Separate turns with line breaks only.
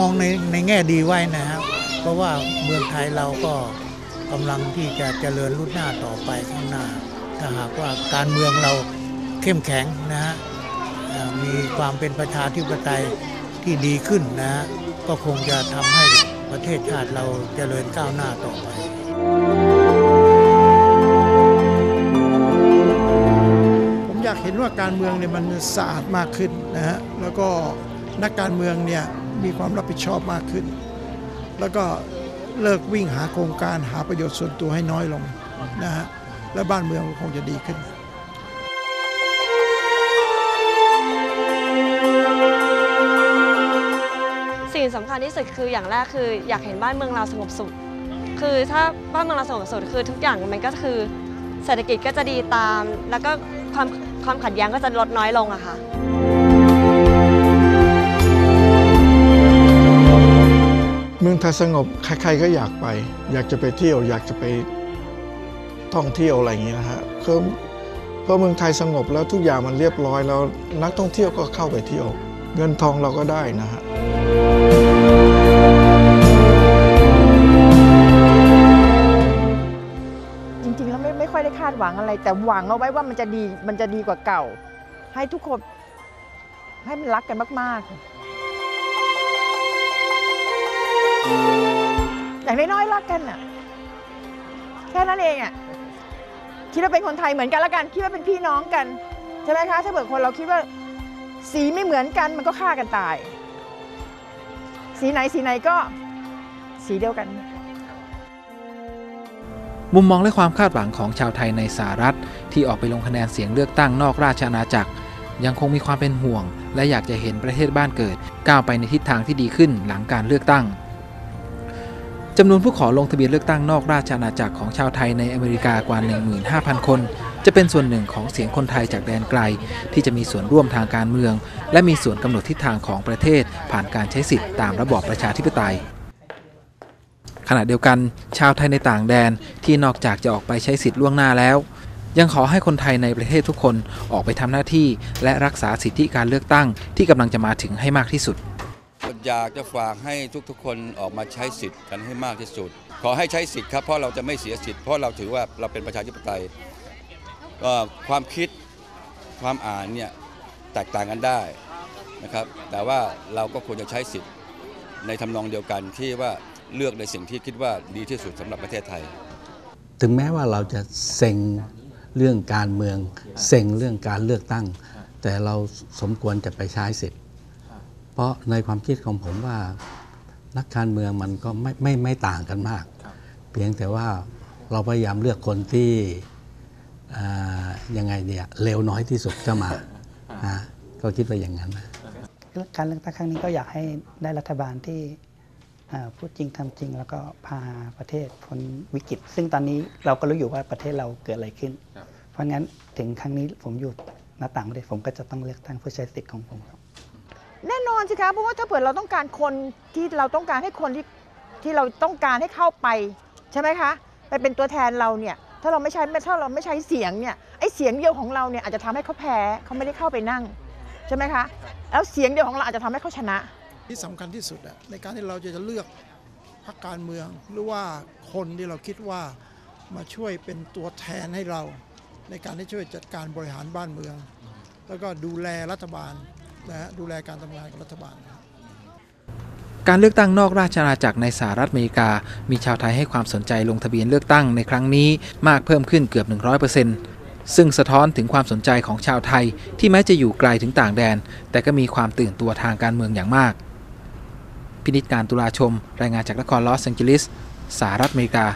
มองในในแง่ดีไว้นะครับ เพราะว่าเมืองไทยเราก็กำลังที่จะเจริญรุ่นหน้าต่อไปข้างหน้า ถ้าหากว่าการเมืองเราเข้มแข็งนะฮะมีความเป็นประชาธิปไตยที่ดีขึ้นนะฮะก็คงจะทำให้ประเทศชาติเราเจริญก้าวหน้าต่อไป
ผมอยากเห็นว่าการเมืองเนี่ยมันสะอาดมากขึ้นนะฮะ แล้วก็นักการเมืองเนี่ย มีความรับผิดชอบมากขึ้น แล้วก็เลิกวิ่งหาโครงการหาประโยชน์ส่วนตัวให้น้อยลงนะฮะและบ้านเมืองคงจะดีขึ้น
สิ่งสำคัญที่สุดคืออย่างแรกคือ อยากเห็นบ้านเมืองเราสงบสุข คือถ้าบ้านเมืองเราสงบสุขคือทุกอย่างมันก็คือเศรษฐกิจก็จะดีตาม แล้วก็ความความขัดแย้งก็จะลดน้อยลงอะค่ะ
เมืองไทยสงบใครๆก็อยากไป อยากจะไปเที่ยว อยากจะไปท่องเที่ยวอะไรอย่างนี้นะฮะเพราะเมืองไทยสงบแล้วทุกอย่างมันเรียบร้อยแล้วนักท่องเที่ยวก็เข้าไปเที่ยว เงินทองเราก็ได้นะฮะ
จริงๆแล้วไม่ไม่ค่อยได้คาดหวังอะไร แต่หวังเอาไว้ว่ามันจะดีมันจะดีกว่าเก่า ให้ทุกคนให้มันรักกันมาก ๆ อย่างน้อยๆรักกันน่ะแค่นั้นเองอะคิดว่าเป็นคนไทยเหมือนกันแล้วกัน คิดว่าเป็นพี่น้องกันใช่ไหมคะถ้าเกิดคนเราคิดว่าสีไม่เหมือนกันมันก็ฆ่ากันตาย สีไหนสีไหนก็สีเดียวกัน
มุมมองและความคาดหวังของชาวไทยในสหรัฐ ที่ออกไปลงคะแนนเสียงเลือกตั้งนอกราชอาณาจักร ยังคงมีความเป็นห่วง และอยากจะเห็นประเทศบ้านเกิด ก้าวไปในทิศทางที่ดีขึ้นหลังการเลือกตั้ง จำนวนผู้ขอลงทะเบียนเลือกตั้งนอกราชอาณาจักรของชาวไทยในอเมริกากว่า 15,000 คน จะเป็นส่วนหนึ่งของเสียงคนไทยจากแดนไกล ที่จะมีส่วนร่วมทางการเมือง และมีส่วนกำหนดทิศทางของประเทศ ผ่านการใช้สิทธิ์ตามระบอบประชาธิปไตยขณะเดียวกันชาวไทยในต่างแดนที่นอกจากจะออกไปใช้สิทธิ์ล่วงหน้าแล้ว ยังขอให้คนไทยในประเทศทุกคนออกไปทำหน้าที่ และรักษาสิทธิการเลือกตั้งที่กำลังจะมาถึงให้มากที่สุด
อยากจะฝากให้ทุกๆ คนออกมาใช้สิทธิ์กันให้มากที่สุด ขอให้ใช้สิทธิ์ครับเพราะเราจะไม่เสียสิทธิ์เพราะเราถือว่าเราเป็นประชาธิปไตยก็ความคิดความอ่านเนี่ยแตกต่างกันได้นะครับ แต่ว่าเราก็ควรจะใช้สิทธิ์ในทำนองเดียวกันที่ว่าเลือกในสิ่งที่คิดว่าดีที่สุดสำหรับประเทศไทย
ถึงแม้ว่าเราจะเซ็งเรื่องการเมืองเซ็งเรื่องการเลือกตั้ง แต่เราสมควรจะไปใช้สิทธิ์ เพราะในความคิดของผมว่านักการเมืองมันก็ไม่ไม่ไม่ต่างกันมาก เพียงแต่ว่าเราพยายามเลือกคนที่อ่ายังไงเนี่ยเลวน้อยที่สุดก็มานะก็คิดว่าอย่างนั้นนะ
การเลือกตั้งครั้งนี้ก็อยากให้ได้รัฐบาลที่อ่าพูดจริงทำจริง แล้วก็พาประเทศพ้นวิกฤต ซึ่งตอนนี้เราก็รู้อยู่ว่าประเทศเราเกิดอะไรขึ้น เพราะงั้นถึงครั้งนี้ผมอยู่หน้าต่างประเทศผมก็จะต้องเลือกตั้งเพื่อใช้สิทธิ์ของผมครับ
แน่น อนสิคะเพราะว่าถ้าเผื่อเราต้องการคนที่เราต้องการให้คนที่ที่เราต้องการให้เข้าไปใช่ไหมคะไปเป็นตัวแทนเราเนี่ยถ้าเราไม่ใช้ถ้าเราไม่ใช้เสียงเนี่ยไอ้เสียงเดียวของเราเนี่ยอาจจะทำให้เขาแพ้เขาไม่ได้เข้าไปนั่งใช่ไหมคะแล้วเสียงเดียวของเราอาจจะทำให้เขาชนะ
ที่สำคัญที่สุดอะในการที่เราจะเลือกพรรคการเมืองหรือว่าคนที่เราคิดว่ามาช่วยเป็นตัวแทนให้เรา ในการที่ช่วยจัดการบริหารบ้านเมือง แล้วก็ดูแลรัฐบาล นะฮะดูแลการทำงานของรัฐบาล
การเลือกตั้งนอกราชอาณาจักรในสหรัฐอเมริกา มีชาวไทยให้ความสนใจลงทะเบียนเลือกตั้งในครั้งนี้มากเพิ่มขึ้นเกือบ 100%ซึ่งสะท้อนถึงความสนใจของชาวไทยที่แม้จะอยู่ไกลถึงต่างแดน แต่ก็มีความตื่นตัวทางการเมืองอย่างมาก พินิจการตุลาชม รายงานจากนครลอสแองเจลิสสหรัฐอเมริกา